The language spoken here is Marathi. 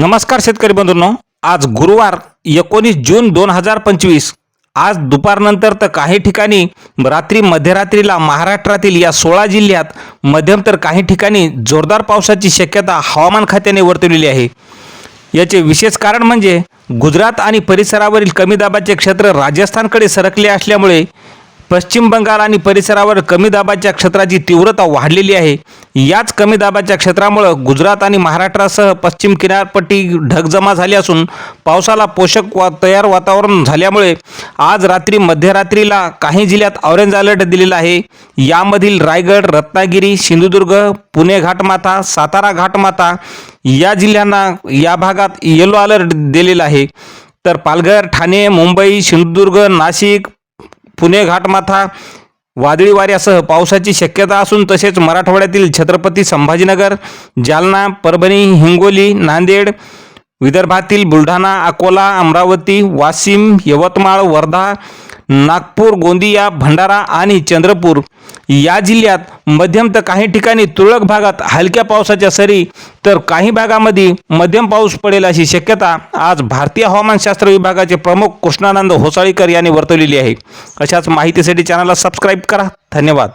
नमस्कार शेतकरी बंधूंनो. आज गुरुवार एकोणीस जून दोन हजार पंचवीस. आज दुपारनंतर तर काही ठिकाणी रात्री मध्यरात्रीला महाराष्ट्रातील या सोळा जिल्ह्यात मध्यम तर काही ठिकाणी जोरदार पावसाची शक्यता हवामान खात्याने वर्तवलेली आहे. याचे विशेष कारण म्हणजे गुजरात आणि परिसरावरील कमी दाबाचे क्षेत्र राजस्थानकडे सरकले असल्यामुळे पश्चिम बंगाल आणि परिसरावर कमी दाबाच्या क्षेत्राची तीव्रता वाढलेली आहे. याच कमी दाबाच्या क्षेत्रामुळं गुजरात आणि महाराष्ट्रासह पश्चिम किनारपट्टी ढगजमा झाली असून पावसाला पोषक वा तयार वातावरण झाल्यामुळे आज रात्री मध्यरात्रीला काही जिल्ह्यात ऑरेंज अलर्ट दिलेला आहे. यामधील रायगड रत्नागिरी सिंधुदुर्ग पुणे घाटमाथा सातारा घाटमाथा या जिल्ह्यांना या भागात येलो अलर्ट दिलेला आहे. तर पालघर ठाणे मुंबई सिंधुदुर्ग नाशिक पुणे घाटमाथा वादळी वाऱ्यासह पावसाची शक्यता असून तसेच मराठवाड्यातील छत्रपती संभाजीनगर जालना परभणी हिंगोली नांदेड विदर्भातील बुलढाणा अकोला अमरावती वाशिम यवतमाळ वर्धा नागपूर गोंदिया भंडारा आणि चंद्रपूर या जिल्ह्यात मध्यम तर काही ठिकाणी तुरळक भागात हलक्या पावसाच्या सरी तर काही भागामध्ये मध्यम पाऊस पडेल अशी शक्यता आज भारतीय हवामानशास्त्र विभागाचे प्रमुख कृष्णानंद होसाळीकर यांनी वर्तवलेली आहे. अशाच माहितीसाठी चॅनलला सबस्क्राईब करा. धन्यवाद.